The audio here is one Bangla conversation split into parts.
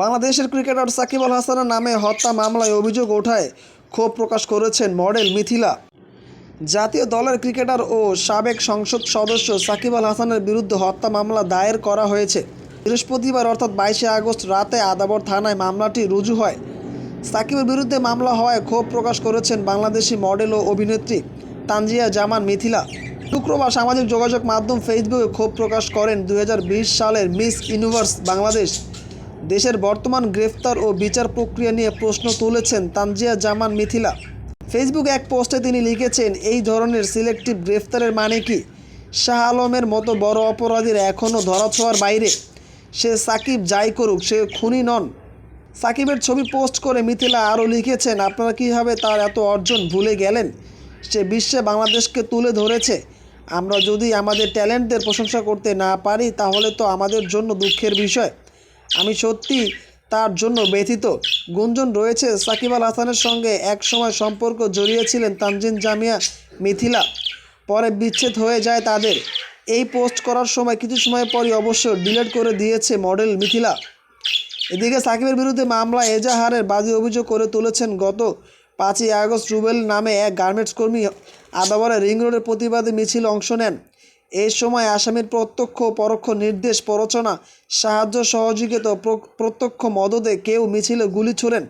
বাংলাদেশের ক্রিকেটার সাকিব আল হাসানের নামে হত্যা মামলায় অভিযোগ ওঠায় ক্ষোভ প্রকাশ করেছেন মডেল মিথিলা। জাতীয় দলের ক্রিকেটার ও সাবেক সংসদ সদস্য সাকিব আল হাসানের বিরুদ্ধে হত্যা মামলা দায়ের করা হয়েছে। বৃহস্পতিবার অর্থাৎ বাইশে আগস্ট রাতে আদাবর থানায় মামলাটি রুজু হয়। সাকিবের বিরুদ্ধে মামলা হওয়ায় ক্ষোভ প্রকাশ করেছেন বাংলাদেশি মডেল ও অভিনেত্রী তানজিয়া জামান মিথিলা। শুক্রবার সামাজিক যোগাযোগ মাধ্যম ফেসবুকে ক্ষোভ প্রকাশ করেন দু হাজার বিশ সালের মিস ইউনিভার্স বাংলাদেশ। দেশের বর্তমান গ্রেফতার ও বিচার প্রক্রিয়া নিয়ে প্রশ্ন তুলেছেন তানজিয়া জামান মিথিলা। ফেসবুক এক পোস্টে তিনি লিখেছেন, এই ধরনের সিলেক্টিভ গ্রেফতারের মানে কি? শাহ আলমের মতো বড় অপরাধীর এখনও ধরাছোঁয়ার বাইরে। সে সাকিব যাই করুক, সে খুনি নন। সাকিবের ছবি পোস্ট করে মিথিলা আরও লিখেছেন, আপনারা কীভাবে তার এত অর্জন ভুলে গেলেন? সে বিশ্বে বাংলাদেশকে তুলে ধরেছে। আমরা যদি আমাদের ট্যালেন্টদের প্রশংসা করতে না পারি, তাহলে তো আমাদের জন্য দুঃখের বিষয়। আমি সত্যি তার জন্য ব্যথিত। গুঞ্জন রয়েছে সাকিব আল হাসানের সঙ্গে একসময় সম্পর্ক জড়িয়েছিলেন তানজিন জামিয়া মিথিলা। পরে বিচ্ছেদ হয়ে যায় তাদের। এই পোস্ট করার সময় কিছু সময় পরই অবশ্য ডিলিট করে দিয়েছে মডেল মিথিলা। এদিকে সাকিবের বিরুদ্ধে মামলা এজাহারের বাদী অভিযোগ করে তুলেছেন গত পাঁচই আগস্ট রুবেল নামে এক গার্মেন্টস কর্মী আদাবরে রিং রোডের প্রতিবাদে মিছিল অংশ নেন। এই সময় আসামির প্রত্যক্ষ পরোক্ষ নির্দেশ প্ররোচনা, সাহায্য সহযোগিতা প্রত্যক্ষ মদদে কেউ মিছিলে গুলি ছোড়েন।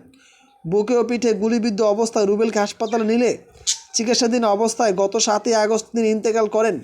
বুকে ও পিঠে গুলিবিদ্ধ অবস্থায় রুবেলকে হাসপাতালে নিলে চিকিৎসাধীন অবস্থায় গত সাতই আগস্ট তিনি ইন্তেকাল করেন।